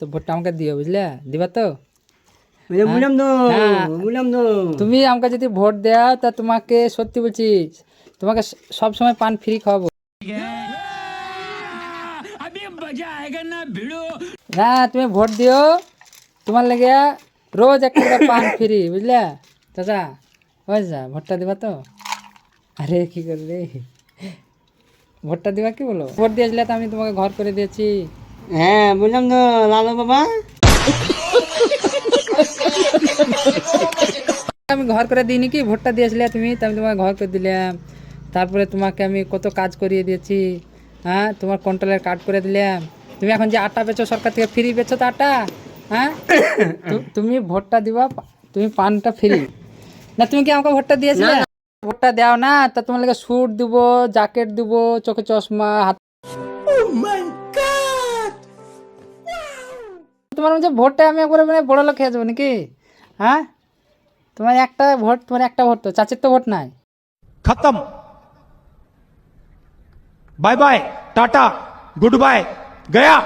তো ভোটটা আমাকে দিও বুঝলে? দিবা তো? তো হ্যাঁ। তুমি আমাকে যদি ভোট দেও তা তোমাকে সত্যি বলছি তোমাকে সব সময় পান ফ্রি খাওয়াবো। না তুমি ভোট দিও তোমার লেগে রোজ একটা পান ফ্রি বুঝলে? চাচা বুঝছা ভোটটা দিবা তো? আরে কি করলে? ভোটটা দিবা কি বলো? ভোট দিয়েছিলে তো আমি তোমাকে ঘর করে দিয়েছি। হ্যাঁ বললাম তো লালু বাবা। আমি ঘর করে দিইনি কি? ভোটটা দিয়েছিলে তুমি তো আমি তোমাকে ঘর করে দিলাম। তারপরে তোমাকে আমি কত কাজ করিয়ে দিয়েছি হ্যাঁ? তোমার কন্ট্রোলের কার্ড করে দিলাম। তুমি এখন যে আটা বেচো সরকার থেকে ফ্রি বেচো তো আটা হ্যাঁ? তুমি ভোটটা দিবা তুমি পানটা ফ্রি না তুমি কি আমাকে ভোটটা দিয়েছিলে? ভোটটা দাও না তা তোমার লাগে স্যুট দেবো জ্যাকেট দেবো চোখে চশমা হাত তোমার যে ভোটটা আমি একবারে মানে বড় লোক খেয়ে যাব নাকি? হ্যাঁ? তোমার একটা ভোট, তোমার একটা ভোট তো, চাচির তো ভোট নাই। খতম। Bye bye, tata, good bye, Gaya.